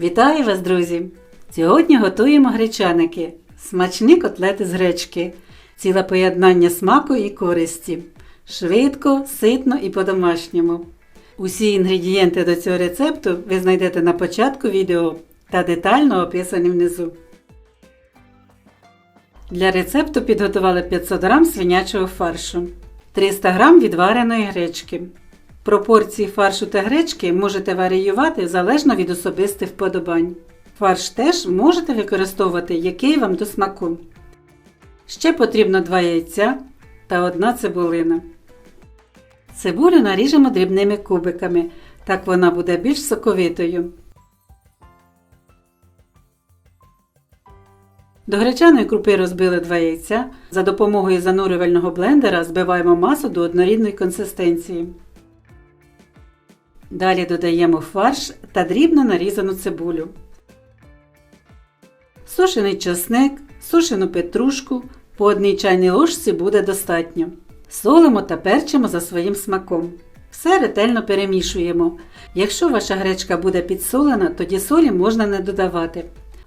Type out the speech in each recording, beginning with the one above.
Вітаю вас, друзі! Сьогодні готуємо гречаники, смачні котлети з гречки, ціле поєднання смаку і користі. Швидко, ситно і по-домашньому. Усі інгредієнти до цього рецепту ви знайдете на початку відео та детально описані внизу. Для рецепту підготували 500 г свинячого фаршу, 300 г відвареної гречки. Пропорції фаршу та гречки можете варіювати залежно від особистих вподобань. Фарш теж можете використовувати який вам до смаку. Ще потрібно 2 яйця та 1 цибулина. Цибулю наріжемо дрібними кубиками, так вона буде більш соковитою. До гречаної крупи розбили 2 яйця. За допомогою занурювального блендера збиваємо масу до однорідної консистенції. Далі додаємо фарш та дрібно нарізану цибулю. Сушений часник, сушену петрушку по одній чайній ложці буде достатньо. Солимо та перчимо за своїм смаком. Все ретельно перемішуємо. Якщо ваша гречка буде підсолена, тоді солі можна не додавати.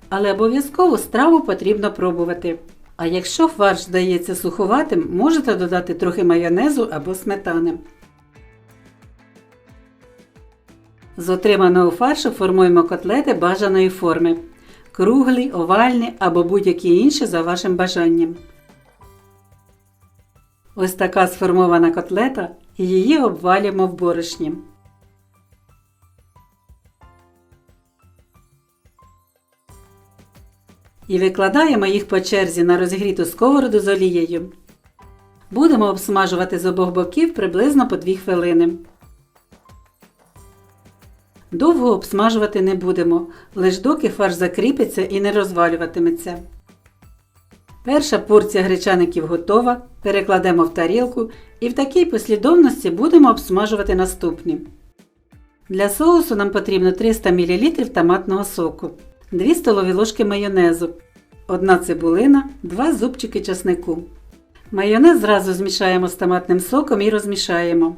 Але обов'язково страву потрібно пробувати. А якщо фарш здається суховатим, можете додати трохи майонезу або сметани. З отриманого фаршу формуємо котлети бажаної форми. Круглі, овальні або будь-які інші за вашим бажанням. Ось така сформована котлета і її обвалюємо в борошні. І викладаємо їх по черзі на розігріту сковороду з олією. Будемо обсмажувати з обох боків приблизно по 2 хвилини. Довго обсмажувати не будемо, лиш доки фарш закріпиться і не розвалюватиметься. Перша порція гречаників готова, перекладемо в тарілку і в такій послідовності будемо обсмажувати наступні. Для соусу нам потрібно 300 мл томатного соку, 2 столові ложки майонезу, 1 цибулина, 2 зубчики часнику. Майонез зразу змішаємо з томатним соком і розмішаємо.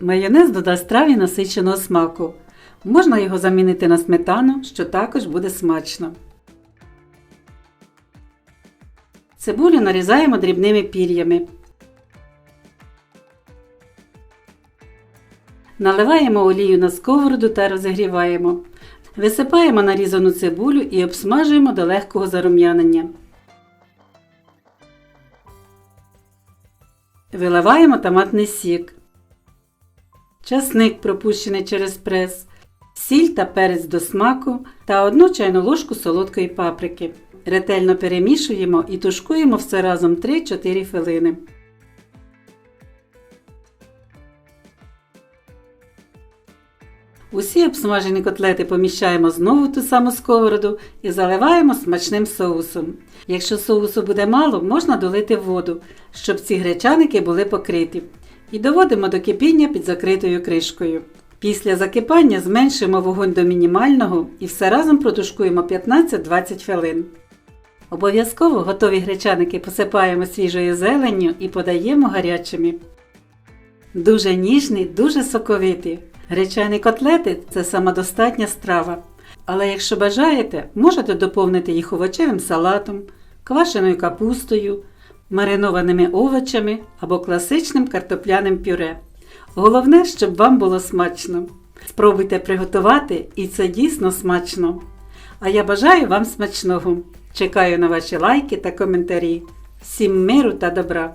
Майонез додасть страві насиченого смаку. Можна його замінити на сметану, що також буде смачно. Цибулю нарізаємо дрібними пір'ями. Наливаємо олію на сковороду та розігріваємо. Висипаємо нарізану цибулю і обсмажуємо до легкого зарум'янення. Виливаємо томатний сік. Часник пропущений через прес, сіль та перець до смаку та 1 чайну ложку солодкої паприки. Ретельно перемішуємо і тушкуємо все разом 3-4 хвилини. Усі обсмажені котлети поміщаємо знову в ту саму сковороду і заливаємо смачним соусом. Якщо соусу буде мало, можна долити воду, щоб ці гречаники були покриті. І доводимо до кипіння під закритою кришкою. Після закипання зменшуємо вогонь до мінімального і все разом протушкуємо 15-20 хвилин. Обов'язково готові гречаники посипаємо свіжою зеленню і подаємо гарячими. Дуже ніжні, дуже соковиті. Гречані котлети це самодостатня страва. Але якщо бажаєте, можете доповнити їх овочевим салатом, квашеною капустою, маринованими овочами або класичним картопляним пюре. Головне, щоб вам було смачно. Спробуйте приготувати і це дійсно смачно. А я бажаю вам смачного. Чекаю на ваші лайки та коментарі. Всім миру та добра!